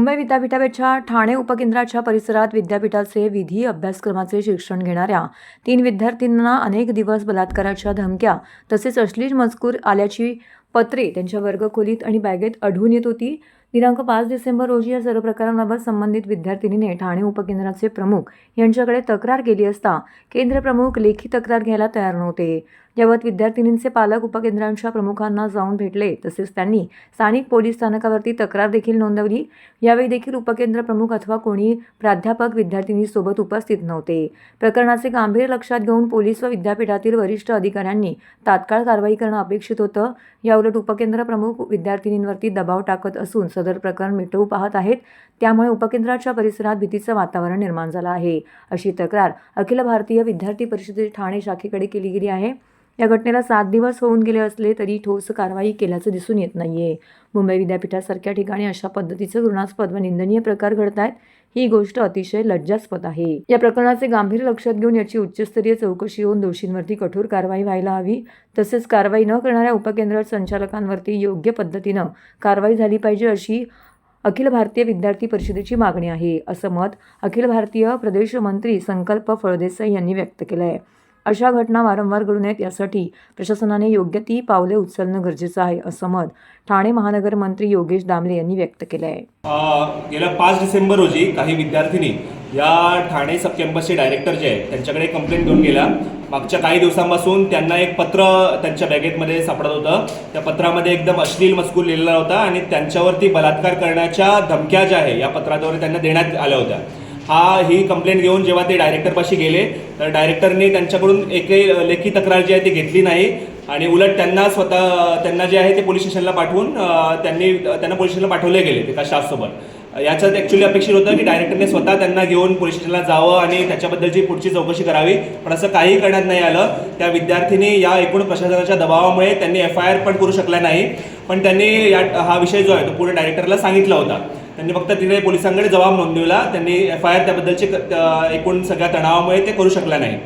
मुंबई विद्यापीठाच्या ठाणे उपकेंद्राच्या परिसरात विद्यापीठाचे विधी अभ्यासक्रमाचे शिक्षण घेणाऱ्या तीन विद्यार्थ्यांना अनेक दिवस बलात्काराच्या धमक्या तसेच अश्लील मजकूर आल्याची पत्रे त्यांच्या वर्गखोलीत आणि बॅगेत आढळून येत होती. दिनांक पाच डिसेंबर रोजी या सर्व प्रकारांबाबत संबंधित विद्यार्थिनीने ठाणे उपकेंद्राचे प्रमुख यांच्याकडे तक्रार केली असता केंद्र प्रमुख लेखी तक्रार घ्यायला तयार नव्हते. याबाबत विद्यार्थिनींचे पालक उपकेंद्रांच्या प्रमुखांना जाऊन भेटले. तसेच त्यांनी स्थानिक पोलीस स्थानकावरती तक्रार देखील नोंदवली. यावेळी देखील उपकेंद्र प्रमुख अथवा कोणी प्राध्यापक विद्यार्थिनीसोबत उपस्थित नव्हते. प्रकरणाचे गांभीर्य लक्षात घेऊन पोलीस व विद्यापीठातील वरिष्ठ अधिकाऱ्यांनी तात्काळ कारवाई करणं अपेक्षित होतं. याउलट उपकेंद्र प्रमुख विद्यार्थिनींवरती दबाव टाकत असून सदर प्रकरण मिटवू पाहत आहेत. त्यामुळे उपकेंद्राच्या परिसरात भीतीचं वातावरण निर्माण झालं आहे. अशी तक्रार अखिल भारतीय विद्यार्थी परिषदेच्या ठाणे शाखेकडे केली गेली आहे. या घटनेला सात दिवस होऊन गेले असले तरी ठोस कारवाई केल्याचं दिसून येत नाही आहे मुंबई विद्यापीठासारख्या ठिकाणी अशा पद्धतीचं घृणास्पद व निंदनीय प्रकार घडत आहेत ही गोष्ट अतिशय लज्जास्पद आहे. या प्रकरणाचे गांभीर्य लक्षात घेऊन याची उच्चस्तरीय चौकशी होऊन दोषींवरती कठोर कारवाई व्हायला हवी. तसेच कारवाई न करणाऱ्या उपकेंद्र संचालकांवरती योग्य पद्धतीनं कारवाई झाली पाहिजे अशी अखिल भारतीय विद्यार्थी परिषदेची मागणी आहे असं मत अखिल भारतीय प्रदेश मंत्री संकल्प फळदेसाई यांनी व्यक्त केलं आहे अशा घटना वारंवार घडू नयेत यासाठी प्रशासनाने योग्य ती पावले उचलणं गरजेचं आहे असं मत ठाणे महानगर मंत्री योगेश दामले यांनी व्यक्त केलं आहे गेल्या पाच डिसेंबर रोजी काही विद्यार्थिनी या ठाणे सब कॅम्पसचे डायरेक्टर जे आहेत त्यांच्याकडे कंप्लेंट घेऊन गेल्या मागच्या काही दिवसांपासून त्यांना एक पत्र त्यांच्या बॅगेतमध्ये सापडत होतं. त्या पत्रामध्ये एकदम अश्लील मजकूर लिहिलेला होता आणि त्यांच्यावरती बलात्कार करण्याच्या धमक्या ज्या आहे या पत्राद्वारे त्यांना देण्यात आल्या होत्या. हा ही कंप्लेंट घेऊन जेव्हा ते डायरेक्टरपाशी गेले तर डायरेक्टरने त्यांच्याकडून एकही लेखी तक्रार जी आहे ती घेतली नाही. आणि उलट त्यांना स्वतः त्यांना जे आहे ते पोलीस स्टेशनला पाठवून त्यांनी त्यांना पोलीस स्टेशनला पाठवले गेले एका स्टाफसोबत याच्यात ॲक्च्युली अपेक्षित होतं की डायरेक्टरने स्वतः त्यांना घेऊन पोलीस स्टेशनला जावं आणि त्याच्याबद्दलची पुढची चौकशी करावी. पण असं काही करण्यात नाही आलं. त्या विद्यार्थ्यांनी या एकूण प्रशासनाच्या दबावामुळे त्यांनी एफ आय आर पण करू शकला नाही. पण त्यांनी या हा विषय जो आहे तो पूर्ण डायरेक्टरला सांगितला होता. त्यांनी फक्त तिथे पोलिसांकडे जबाब नोंदवला. त्यांनी एफ आय आर त्याबद्दलचे क- एकूण सगळ्या तणावामुळे ते करू शकला नाही.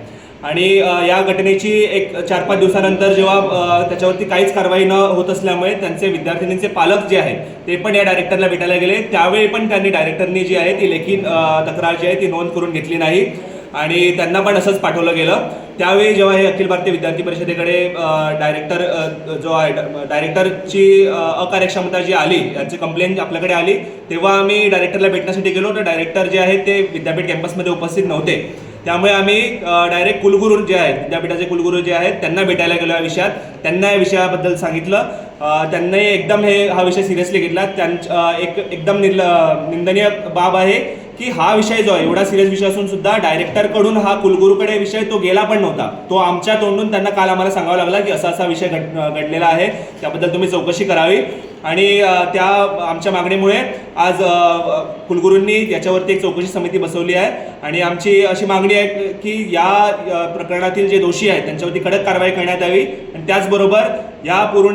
आणि या घटनेची एक चार पाच दिवसानंतर जेव्हा त्याच्यावरती काहीच कारवाई न होत असल्यामुळे त्यांचे विद्यार्थिनींचे पालक जे आहेत ते पण या डायरेक्टरला भेटायला गेले. त्यावेळी पण त्यांनी डायरेक्टरनी जी आहे ती लेखी तक्रार जी आहे ती नोंद करून घेतली नाही. आणि त्यांना पण असंच पाठवलं गेलं. त्यावेळी जेव्हा हे अखिल भारतीय विद्यार्थी परिषदेकडे डायरेक्टर जो आहे डायरेक्टरची अकार्यक्षमता जी आली याची कंप्लेंट आपल्याकडे आली तेव्हा आम्ही डायरेक्टरला भेटण्यासाठी गेलो तर डायरेक्टर जे आहे ते विद्यापीठ कॅम्पसमध्ये उपस्थित नव्हते. त्यामुळे आम्ही डायरेक्ट कुलगुरू जे आहेत विद्यापीठाचे कुलगुरू जे आहेत त्यांना भेटायला गेलो या विषयात. त्यांना या विषयाबद्दल सांगितलं. त्यांनाही त्यांनी एकदम हे हा विषय सिरियसली घेतला. त्यांच्या एक एकदम निर्ल निंदनीय बाब आहे. की हा विषय जो आहे एवढा सिरियस विषय असून सुद्धा डायरेक्टरकडून हा कुलगुरूकडे विषय तो गेला पण नव्हता. तो आमच्या तोंडून त्यांना काल आम्हाला सांगावा लागला की असा असा विषय घड घडलेला आहे. त्याबद्दल तुम्ही चौकशी करावी. आणि त्या आमच्या मागणीमुळे आज कुलगुरूंनी याच्यावरती एक चौकशी समिती बसवली आहे. आणि आमची अशी मागणी आहे की या प्रकरणातील जे दोषी आहेत त्यांच्यावरती कडक कारवाई करण्यात यावी. आणि त्याचबरोबर या पूर्ण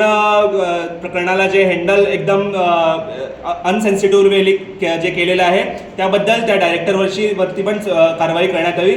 प्रकरणाला जे हँडल एकदम अनसेन्सिटिव्ह वेली जे केलेलं आहे त्याबद्दल त्या डायरेक्टरवरची वरती पण कारवाई करण्यात यावी.